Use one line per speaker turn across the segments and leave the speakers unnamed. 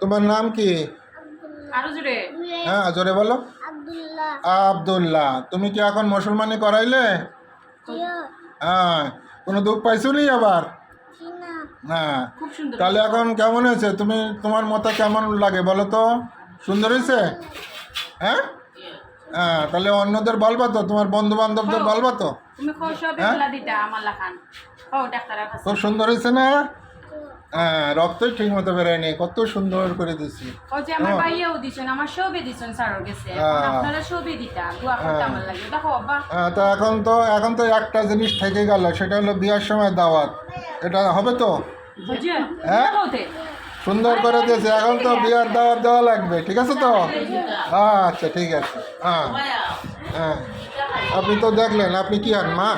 তোমার নাম কি? হ্যাঁ জোরে বলো।
আব্দুল্লাহ।
আবদুল্লাহ। তুমি কি এখন মুসলমানি করাইলে? হ্যাঁ। কোনো দুঃখ পাইছো নি আবার? হ্যাঁ। তাহলে এখন কেমন হয়েছে? তুমি তোমার মতো কেমন লাগে বলো তো? সুন্দর হয়েছে? হ্যাঁ? হ্যাঁ তাহলে অন্যদের বলবা তো? তোমার বন্ধু বান্ধবদের বলবা তো? হ্যাঁ? খুব সুন্দর হয়েছে না? হ্যাঁ রক্তই ঠিক মতো বেরোয়নি কত সুন্দর করে দিছি।
ও যে আমার
হ্যাঁ।
ভাইয়াও দিছেন আমার সবে দিছেন স্যারও গেছে
হ্যাঁ।
আপনারা সবে দিতা দোয়া করতে
হ্যাঁ।
আমার লাগে। দেখো বাবা
হ্যাঁ তো এখন তো এখন তো একটা জিনিস থেকে গেল সেটা হলো বিয়ার সময় দাওয়াত। এটা হবে তো? হ্যাঁ? সুন্দর করে দিয়েছে এখন তো বিয়ার দাওয়াত দেওয়া লাগবে ঠিক আছে তো? আচ্ছা ঠিক আছে। হ্যাঁ। হ্যাঁ। আপনি তো দেখলেন আপনি কি হন মা?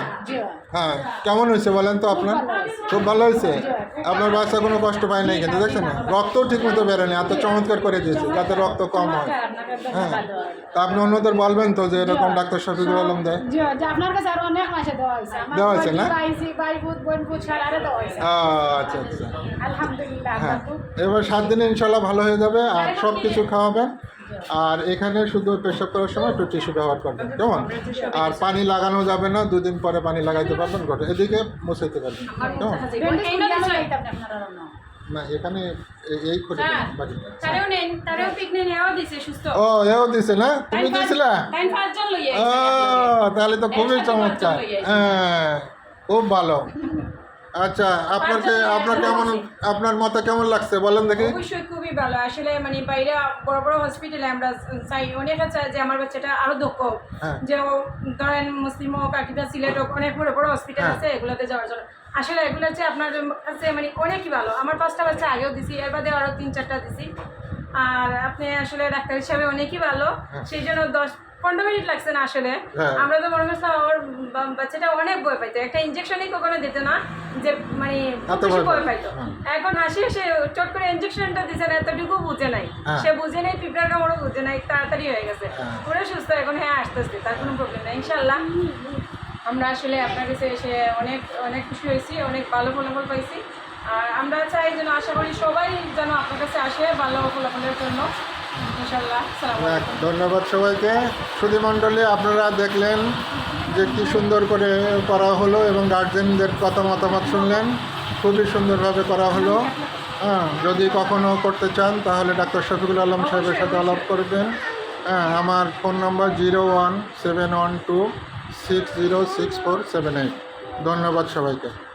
হ্যাঁ কেমন হয়েছে বলেন তো আপনার? খুব ভালো হয়েছে। আপনার বাচ্চা কোনো কষ্ট পায় নাই কিন্তু দেখছেন? না রক্তও ঠিক মতো বেরোয়নি এত চমৎকার করে দিয়েছে যাতে রক্ত কম হয়। হ্যাঁ। তা আপনি অন্যদের বলবেন তো যে এরকম ডাক্তার শফিকুল আলম দেয়
দেওয়া হয়েছে।
না? আচ্ছা আচ্ছা। হ্যাঁ। এবার সাত দিনে ইনশাল্লাহ ভালো হয়ে যাবে আর সব কিছু খাওয়াবেন। আর এখানে শুধু পেশাব করার সময় একটু টিস্যু ব্যবহার করবেন কেমন? আর পানি লাগানো যাবে না দুদিন পরে পানি লাগাইতে পারবেন ঘটে এদিকে মুছাইতে পারবেন কেমন?
না
এখানে এই করে ও এও দিছে না? তুমি দিছিলা?
লইয়া
ও তাহলে তো খুবই চমৎকার। হ্যাঁ খুব ভালো। আচ্ছা আপনাকে আপনার কেমন আপনার মতে কেমন লাগছে? বলেন দেখি।
অবশ্যই খুবই ভালো। আসলে মানে বাইরে বড় বড় হসপিটালে আমরা চাই। অনেকে চায় যে আমার বাচ্চাটা আরও দক্ষ
হ্যাঁ।
যে ধরেন মুসলিম হোক আকিদা সিলেট হোক অনেক বড় বড় হসপিটাল
হ্যাঁ।
আছে এগুলোতে যাওয়ার জন্য। আসলে এগুলো হচ্ছে আপনার কাছে মানে অনেকই ভালো। আমার পাঁচটা বাচ্চা আগেও দিছি এর বাদে আরও তিন চারটা দিছি। আর আপনি আসলে ডাক্তার হিসাবে অনেকই ভালো।
হ্যাঁ।
সেই জন্য দশ পনেরো মিনিট লাগছে না আসলে
হ্যাঁ।
আমরা তো মনে করছিলাম বা- বাচ্চাটা অনেক ভয় পাইতো একটা ইঞ্জেকশনই কখনো দিত না যে মানে
ভয় পাইতো। হ্যাঁ।
এখন হাসি এসে চট করে ইঞ্জেকশনটা দিছে না এতটুকু বুঝে নাই
হ্যাঁ।
সে বুঝে নাই পিঁপড়ার কামড়ও বুঝে নাই তাড়াতাড়ি হয়ে গেছে। পুরো সুস্থ এখন হ্যাঁ আসতেছে তার কোনো প্রবলেম নেই ইনশাল্লাহ আমরা আসলে আপনার কাছে এসে অনেক অনেক খুশি হয়েছি অনেক ভালো ফলাফল পাইছি আর আমরা চাই যেন আশা করি সবাই যেন আপনার কাছে আসে ভালো ফলাফলের জন্য
ধন্যবাদ সবাইকে। সুধী মণ্ডলী আপনারা দেখলেন যে কি সুন্দর করে করা হলো এবং গার্জেনদের কথা মতামত শুনলেন। খুবই সুন্দরভাবে করা হলো। হ্যাঁ যদি কখনো করতে চান তাহলে ডাক্তার শফিকুল আলম সাহেবের সাথে আলাপ করবেন। হ্যাঁ আমার phone number zero one seven one two six zero six four seven eight. ধন্যবাদ সবাইকে।